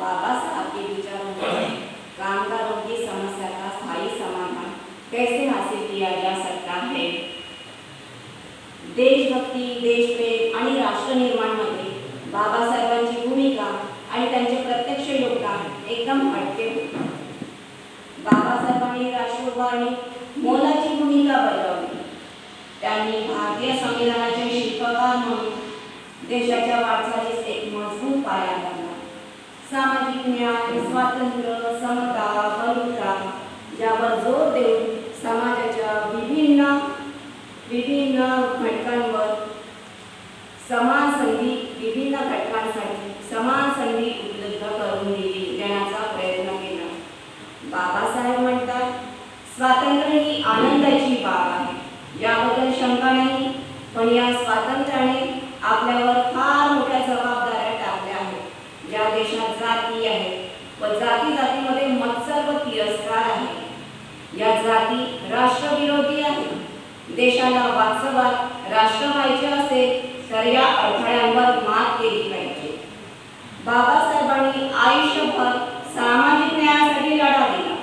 बाबासाहब के विचारों से कामगारों की समस्या का स्थायी समाधान कैसे हासिल किया जा सकता है? देशभक्ती देशप्रेम आणि राष्ट्र निर्माणमध्ये बाबासाहेबांची भूमिका आणि त्यांचे प्रत्यक्ष योगदान एकदम हटके होते. बाबासाहेबांनी राष्ट्रउभारणीत मोलाची भूमिका बजावली. त्यांनी भारतीय संविधानाचे शिल्पकार म्हणून देशाच्या वाटचालीस एक मजबूत पाया घातला सामाजिक न्याय स्वातंत्र्य समता बंधुता यावर जोर देऊन समाजाच्या विभिन्न विभिन्न घटकांवर समान संधी विभिन्न घटकांसाठी समान संधी उपलब्ध करून दिली देण्याचा प्रयत्न केला. बाबासाहेब म्हणतात स्वातंत्र्य ही आनंदाची बाब आहे. याबद्दल शंका नाही पण या स्वातंत्र्याने आपल्यावर फार मोठ्या जबाबदाऱ्या टाकल्या आहेत ज्या देशात जाती आहेत व जाती जातीमध्ये मत्सर व तिरस्कार आहे या जाती राष्ट्रविरोधी आहेत. देशाला वास्तवात राष्ट्र व्हायचे असेल तर या अडथळ्यांवर मात केली पाहिजे. बाबासाहेबांनी आयुष्यभर सामाजिक न्यायासाठी लढा दिला.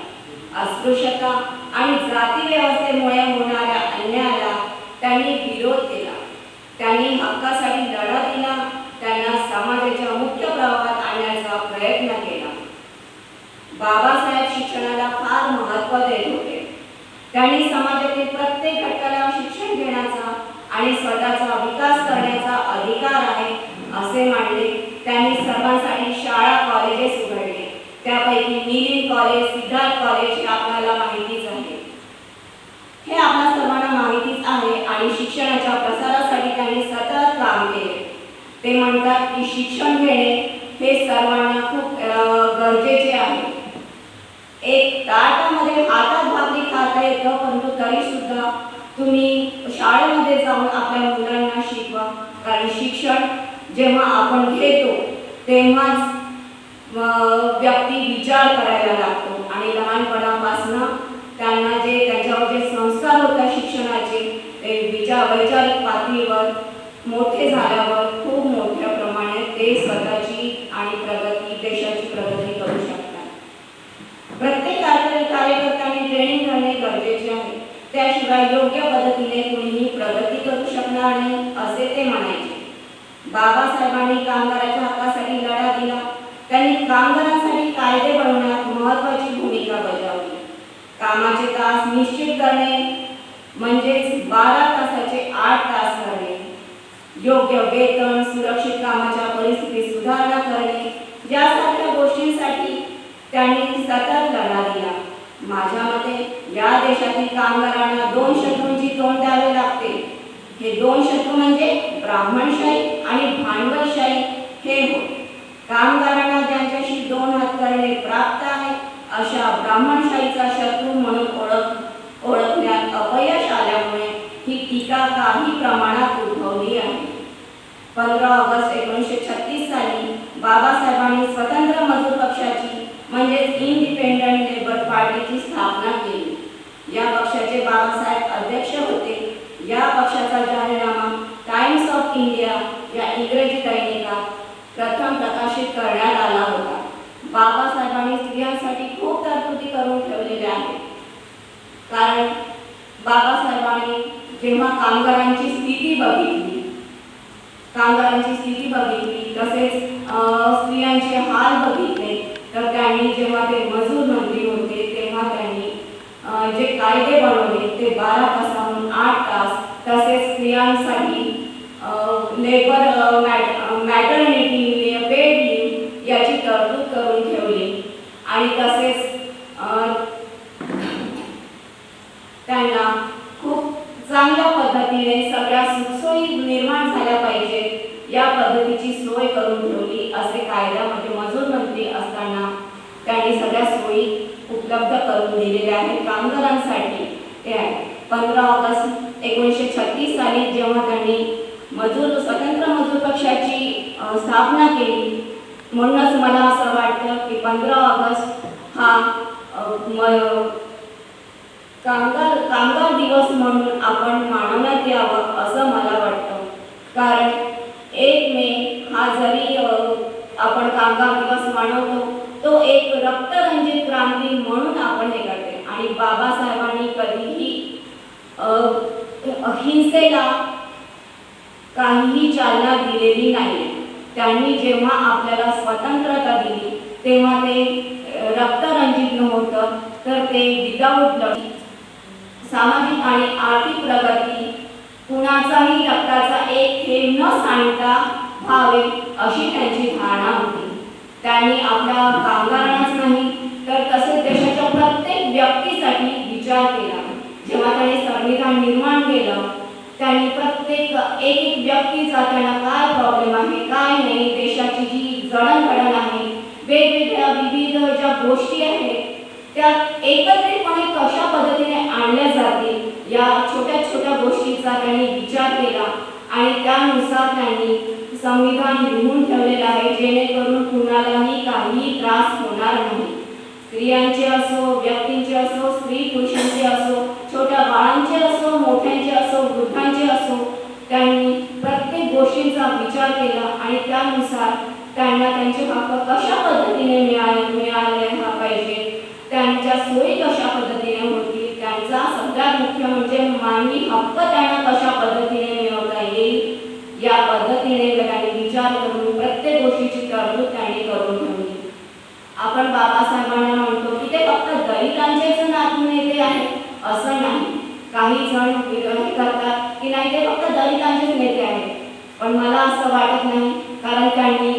अस्पृश्यता आणि जाती व्यवस्थेमुळे होणाऱ्या अन्यायाला त्यांनी विरोध केला. त्यांनी हक्कासाठी लढा दिला. त्यांना समाजाच्या मुख्य प्रवाहात आणण्याचा प्रयत्न केला. बाबासाहेब शिक्षणाला फार महत्त्व देत होते. त्यांनी समाजातील प्रत्येक घटकाला शिक्षण घेण्याचा आणि स्वतःचा विकास करण्याचा अधिकार आहे असे मानले. त्यांनी सर्वांसाठी शाळा कॉलेजेस उघडले. त्यापैकी मिलिंद कॉलेज सिद्धार्थ कॉलेज हे आपल्याला माहितीच आहे. हे आपल्या सर्वांना माहितीच आहे आणि शिक्षणाच्या प्रसारासाठी त्यांनी सतत काम केले. ते म्हणतात की शिक्षण घेणे हे सर्वांना खूप अं, गरजेचे आहे. एक ताटामध्ये हातात भाकरी खाता येतं परंतु तरी सुद्धा तुम्ही शाळेमध्ये जाऊन आपल्या मुलांना शिकवा. कारण शिक्षण जेव्हा आपण घेतो तेव्हाच व्यक्ती विचार करायला लागतो. आणि लहानपणापासून त्यांना जे त्यांच्यावर जे संस्कार होतात शिक्षणाचे ते विचार वैचारिक पातळीवर मोठे झाल्यावर खूप मोठ्या प्रमाणात ते स्वतःची आणि प्रगती देशाची प्रगती करू शकतात प्रत्येक कार्य कार्यकर्त्यांनी ट्रेनिंग करणे गरजेचे आहे त्याशिवाय योग्य पद्धतीने कुणीही प्रगती करू शकणार नाही असे ते म्हणायचे. बाबासाहेबांनी कामगाराच्या हक्कासाठी लढा दिला. त्यांनी कामगारांसाठी कायदे बनवण्यात महत्वाची भूमिका बजावली. कामाचे तास निश्चित करणे म्हणजेच बारा तासाचे आठ तास करणे. योग्य वेतन सुरक्षित कामाच्या परिस्थितीत सुधारणा करणे यासारख्या गोष्टींसाठी त्यांनी सतत लढा दिला. माझ्या मते या देशातील कामगारांना दोन शत्रूंची तोंड द्यावे लागते. हे दोन शत्रू म्हणजे ब्राह्मणशाही आणि भांडवलशाही हे होय. कामगारांना ज्यांच्याशी दोन हात करणे प्राप्त आहे अशा ब्राह्मणशाहीचा शत्रू म्हणून ओळख ओळखण्यात अपयश आल्यामुळे ही टीका काही प्रमाणात उद्भवली आहे पंधरा ऑगस्ट एकोणीसशे छत्तीस साली बाबासाहेबांनी स्वतंत्र मजूर पक्षाची म्हणजेच इंडिपेंडंट लेबर पार्टीची स्थापना केली या पक्षाचे बाबासाहेब अध्यक्ष होते या पक्षाचा जाहीरनामा टाइम्स ऑफ इंडिया या इंग्रजी दैनिकात प्रथम प्रकाशित करण्यात आला होता. बाबासाहेबांनी स्त्रियांसाठी खूप तरतुदी करून ठेवलेल्या आहेत कारण बाबासाहेबांनी जेव्हा कामगारांची स्थिती बघितली कामगारांची स्थिती बघितली तसेच स्त्रियांचे हाल बघितले तर त्यांनी जेव्हा ते मजूर मंत्री होते तेव्हा त्यांनी जे कायदे बनवले ते बारा तासाहून आठ तास तसेच स्त्रियांसाठी लेबर मॅटर्निटी आणि तसेच त्यांना खूप चांगल्या पद्धतीने सगळ्या सुखसोयी निर्माण झाल्या पाहिजेत. या पद्धतीची सोय करून ठेवली असे कायद्यामध्ये मजूर मंत्री असताना त्यांनी सगळ्या सोयी उपलब्ध करून दिलेल्या आहेत कामगारांसाठी. ते आहे. पंधरा ऑगस्ट एकोणीसशे छत्तीस साली जेव्हा त्यांनी मजूर स्वतंत्र मजूर पक्षाची स्थापना केली म्हणूनच मला असं वाटतं की पंधरा ऑगस्ट हा कामगार कामगार दिवस म्हणून आपण मानवण्यात यावं असं मला वाटतं. कारण एक मे हा जरी आपण कामगार दिवस मानवतो तो एक रक्तरंजित क्रांती म्हणून आपण हे करते आणि बाबासाहेबांनी कधीही अहिंसेला काहीही चालना दिलेली नाही त्यांनी जेव्हा आपल्याला स्वतंत्रता दिली तेव्हा ते रक्तरंजित नव्हतं तर ते विदाऊट सामाजिक आणि आर्थिक प्रगती कुणाचाही रक्ताचा एक थेंब न सांडता व्हावे अशी त्यांची धारणा होती. त्यांनी आपल्या कामगारांनाच नाही तर तसेच देशाच्या प्रत्येक व्यक्तीसाठी विचार केला. जेव्हा त्यांनी संविधान निर्माण केलं त्यांनी प्रत्येक एक एक व्यक्तीचा त्यांना काय प्रॉब्लेम आहे काय नाही देशाची जी जडणघडण आहे वेगवेगळ्या विविध ज्या गोष्टी आहेत त्या एकत्रितपणे कशा पद्धतीने आणल्या जातील या छोट्या छोट्या गोष्टीचा त्यांनी विचार केला आणि त्यानुसार त्यांनी संविधान लिहून ठेवलेलं आहे जेणेकरून कुणालाही काही त्रास होणार नाही. स्त्रियांचे असो व्यक्तींचे असो स्त्री पुरुषांचे असो त्या बाळांचे असो मोठ्यांचे असो वृद्धांचे असो त्यांनी प्रत्येक गोष्टींचा विचार केला आणि त्यानुसार त्यांना त्यांचे हक्क कशा पद्धतीने मिळाले मिळाले हा पाहिजे. त्यांच्या सोयी कशा पद्धतीने होतील त्यांचा सगळ्यात मुख्य म्हणजे मानवी हक्क त्यांना कशा पद्धतीने मिळवता येईल या पद्धतीने त्यांनी विचार करून प्रत्येक गोष्टीची तरतूद त्यांनी करून ठेवली. आपण बाबासाहेबांना म्हणतो की ते फक्त दलितांचेच नातू नेते आहेत. असं नाही. काही जण विरोध करतात की नाही ते फक्त दलितांचेच नेते आहेत. पण मला असं वाटत नाही कारण त्यांनी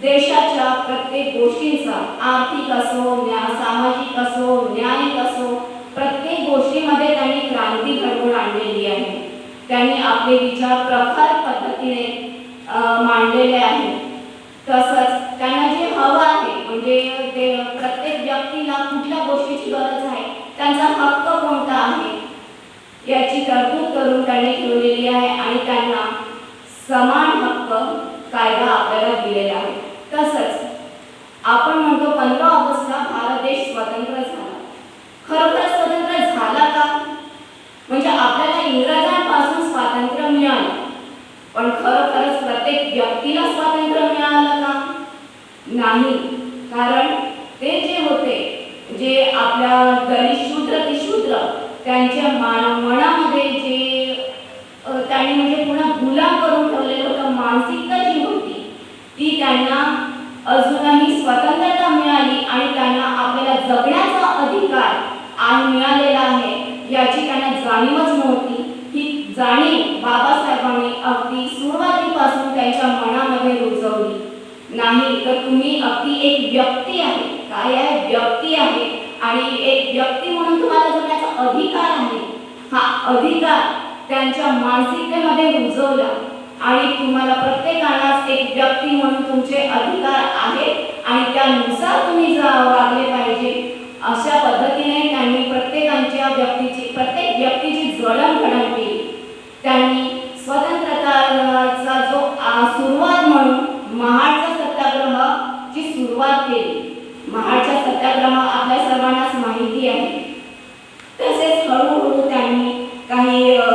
देशाच्या प्रत्येक गोष्टींचा आर्थिक असो न्या सामाजिक असो न्यायिक असो प्रत्येक गोष्टीमध्ये त्यांनी क्रांती घडवून आणलेली आहे. त्यांनी आपले विचार प्रखर पद्धतीने मांडलेले आहेत. तसंच त्यांना जे हवं आहे म्हणजे ते प्रत्येक व्यक्तीला कुठल्या गोष्टीची गरज आहे त्यांचा हक्क याची तरतूद करून त्यांनी ठेवलेली आहे आणि त्यांना समान हक्क कायदा आपल्याला दिलेला आहे. तसंच आपण म्हणतो पंधरा ऑगस्टला भारत देश स्वतंत्र झाला. खरोखर स्वतंत्र झाला का? म्हणजे आपल्याला इंग्रजांपासून स्वातंत्र्य मिळालं. पण खरोखरच प्रत्येक व्यक्तीला स्वातंत्र्य मिळालं का? नाही. कारण ते जे होते जे आपल्या दलित शूद्र ते शूद्र त्यांच्या मा- मनामध्ये जे त्यांनी म्हणजे पुन्हा गुलाम करून ठेवलेलं होतं मानसिकता जी होती ती त्यांना अजूनही स्वतंत्रता मिळाली आणि त्यांना आपल्याला जगण्याचा अधिकार आज मिळालेला आहे याची त्यांना जाणीवच नव्हती. ही जाणीव बाबासाहेबांनी अगदी सुरुवातीपासून त्यांच्या मनामध्ये रुजवली. नाही तर तुम्ही अगदी एक व्यक्ती आहे काय आहे? व्यक्ती आहे. आणि एक व्यक्ती म्हणून तुम्हाला जर अधिकार आहे. हा अधिकार त्यांच्या मानसिकतेमध्ये रुजवला. आणि तुम्हाला प्रत्येकालाच एक व्यक्ती म्हणून तुमचे अधिकार आहेत. आणि त्यानुसार तुम्ही जा वागले पाहिजे. अशा पद्धतीने त्यांनी प्रत्येक व्यक्तीची प्रत्येक व्यक्तीची जडणघडण केली त्यांनी स्वतंत्रताचा जो आ, सुरुवात म्हणून महाडचा सत्याग्रहची सुरुवात केली महाडचा सत्याग्रह आपल्या सर्वांनाच माहिती आहे तसेच हळूहळू त्यांनी काही अ,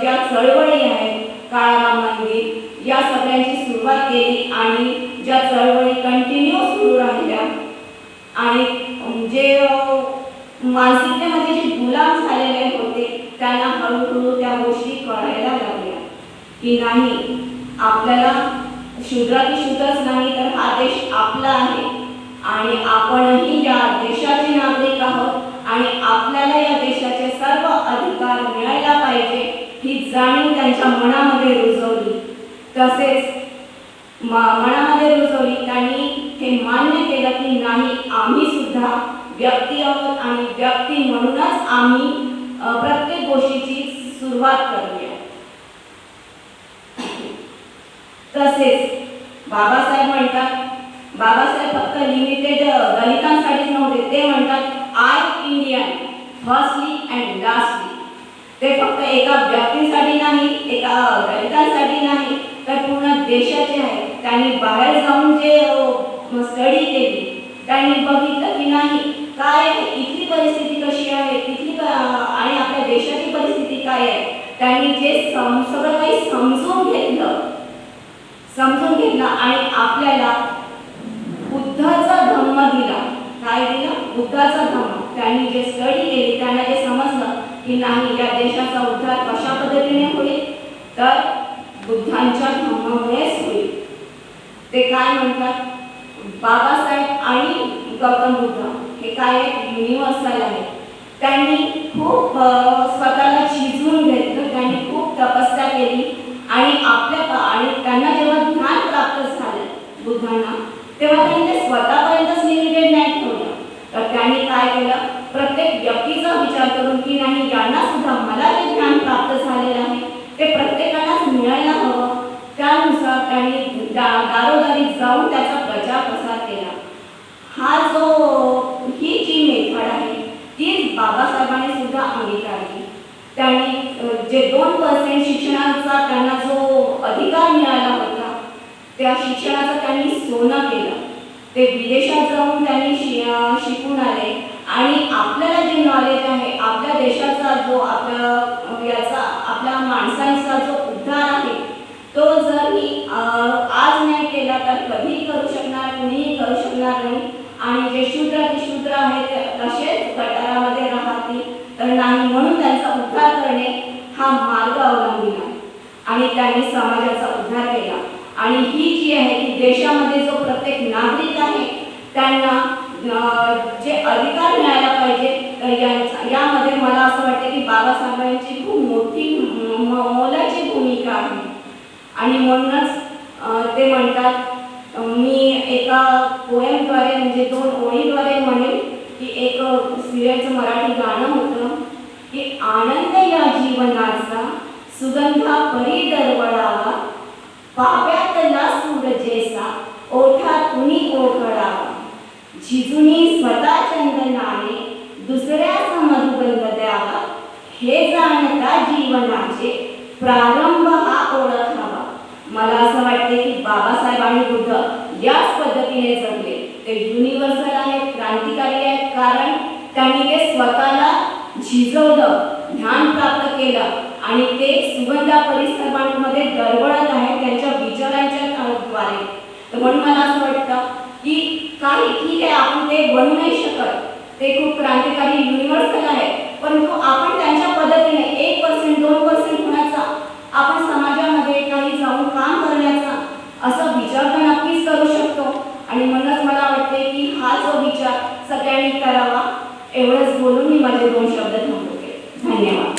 ज्या चळवळी आहेत काळाराम मंदिर या सगळ्यांची सुरुवात केली आणि ज्या चळवळी कंटिन्यू सुरू राहिल्या आणि जे मानसिकतेमध्ये जे गुलाम झालेले होते त्यांना हळूहळू त्या गोष्टी कळायला लागल्या. की नाही आपल्याला शूद्राती शूद्रच नाही तर हा देश आपला आहे. आणि आपणही या देशाचे नागरिक आहोत आणि आपल्याला या देशाचे सर्व अधिकार मिळायला पाहिजे ही जाणीव त्यांच्या मनामध्ये रुजवली. तसेच मनामध्ये रुजवली. त्यांनी हे मान्य केलं की नाही आम्ही सुद्धा व्यक्ती आहोत आणि व्यक्ती म्हणूनच आम्ही प्रत्येक गोष्टीची सुरुवात करूया. तसेच बाबासाहेब म्हणतात बाबासाहेब फक्त लिमिटेड दलितांसाठीच नव्हते ते म्हणतात I Indian firstly and lastly ते फक्त एका व्यक्तीसाठी नाही एका दलितांसाठी नाही तर पूर्ण देशाचे आहे. त्यांनी बाहेर जाऊन जे स्टडी केली. त्यांनी बघितलं की नाही काय इथली परिस्थिती कशी आहे? इथली आणि आपल्या देशाची परिस्थिती काय आहे? त्यांनी जे सम सगळं काही समजून घेतलं. समजून घेतलं आणि आपल्याला बुद्धाचा धम्म दिला. काय दिला? बुद्धाचा धम्म. त्यांनी जे स्टडी केली त्यांना जे समजलं की नाही या देशाचा उद्धार कशा पद्धतीने होईल? तर बुद्धांच्या धम्मामुळेच होईल. ते काय म्हणतात? बाबासाहेब आणि गौतम बुद्ध हे काय युनिव्हर्सल आहे त्यांनी खूप स्वतःला शिजवून घेतलं. त्यांनी खूप तपस्या केली आणि आपल्या प- आणि त्यांना जेव्हा ज्ञान प्राप्त झालं बुद्धांना तेव्हा त्यांनी ते स्वतःपर्यंतच लिमिटेड नाही ठेवलं तर त्यांनी काय केलं प्रत्येक व्यक्तीचा विचार करून की नाही यांना सुद्धा मला जे ज्ञान प्राप्त झालेलं आहे ते प्रत्येकालाच मिळायला हवं त्यानुसार त्यांनी दा- दारोदारी जाऊन त्याचा प्रचार प्रसार केला हा जो ही जी मेथड आहे साहेबांनी सुद्धा अंगीकारली त्यांनी जे दोन पर्सेंट शिक्षणाचा त्यांना जो अधिकार मिळाला होता त्या शिक्षणाचं त्यांनी सोनं केलं. ते विदेशात जाऊन त्यांनी शि शिकून आले आणि आपल्याला जे नॉलेज आहे आपल्या देशाचा जो आपल्या याचा आपल्या माणसांचा जो उद्धार आहे तो जर मी आज नाही केला तर कधी करू शकणार मी करू शकणार नाही आणि जे शूद्र शूद्र आहे ते तसेच गटारामध्ये राहतील तर नाही म्हणून त्यांचा उद्धार करणे हा मार्ग अवलंबिला आणि त्यांनी समाजाचा उद्धार केला. आणि ही जी आहे की देशामध्ये जो प्रत्येक नागरिक आहे त्यांना जे अधिकार मिळायला पाहिजे तर यांचा यामध्ये मला असं वाटतं की बाबासाहेबांची खूप मोठी मोलाची भूमिका आहे. आणि म्हणूनच ते म्हणतात मी एका पोएमद्वारे म्हणजे दोन ओळीद्वारे म्हणेन की एक सिरियलचं मराठी गाणं होतं की आनंद या जीवनाचा सुगंधा परी दरवळावा पाव्यातला सूरजेसा कुणी ओकळावा झिजुनी स्वतः चंदनाने दुसऱ्याचा मधुबंध द्यावा. हे जाणता जीवनाचे प्रारंभ हा ओळखावा. मला असं वाटते की बाबासाहेब आणि बुद्ध याच पद्धतीने जगले. ते युनिव्हर्सल आहेत क्रांतिकारी त्यांनी ते स्वतःला झिजवलं ज्ञान प्राप्त केलं आणि ते सुगंधा परिसरांमध्ये दरवळत आहे त्यांच्या विचारांच्या द्वारे तर म्हणून मला असं वाटतं की काही ठीक आहे आपण ते बनू नाही शकत. ते खूप क्रांतिकारी युनिव्हर्सल आहे. परंतु आपण त्यांच्या पद्धतीने एक पर्सेंट दोन पर्सेंट होण्याचा आपण समाजामध्ये काही जाऊन काम करण्याचा असा विचार तर नक्कीच करू शकतो. आणि म्हणूनच मला वाटते की हा जो विचार सगळ्यांनी करावा. एवढंच बोलून मी माझे दोन शब्द थांबवते. धन्यवाद.